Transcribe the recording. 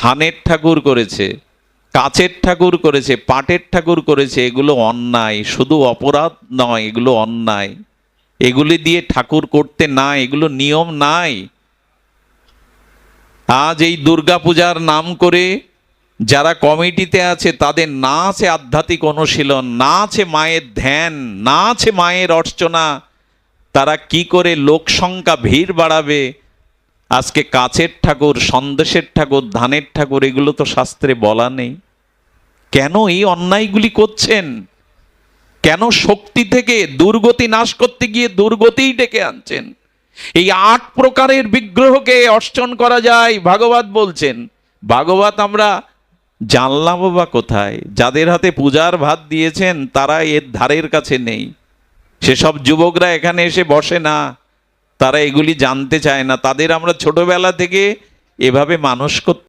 ধানের ঠাকুর করেছে, কাচের ঠাকুর করেছে, পাটের ঠাকুর করেছে, এগুলো অন্যায়, শুধু অপরাধ নয়, এগুলো অন্যায়। এগুলি দিয়ে ঠাকুর করতে না এগুলো নিয়ম নাই। আজ এই দুর্গাপূজার নাম করে যারা কমিটিতে আছে, তাদের না আছে আধ্যাত্মিক অনুশীলন, না আছে মায়ের ধ্যান, না আছে মায়ের অর্চনা, তারা কি করে লোক সংখ্যা ভিড় বাড়াবে? আজকে কাছের ঠাকুর, সন্দেশের ঠাকুর, ধানের ঠাকুর, এগুলো তো শাস্ত্রে বলা নেই। কেন এই অন্যায়গুলি করছেন? কেন শক্তি থেকে দুর্গতি নাশ করতে গিয়ে দুর্গতিই ডেকে আনছেন? এই আট প্রকারের বিগ্রহকে অর্চন করা যায়, ভাগবত বলছেন। ভাগবত আমরা জানলাম বা কোথায়? যাদের হাতে পূজার ভাত দিয়েছেন, তারা এর ধারের কাছে নেই। সেসব যুবকরা এখানে এসে বসে না। তারা এগুলি জানতে চায় না। তাদের আমরা ছোটবেলা থেকে এভাবে মানুষ করতে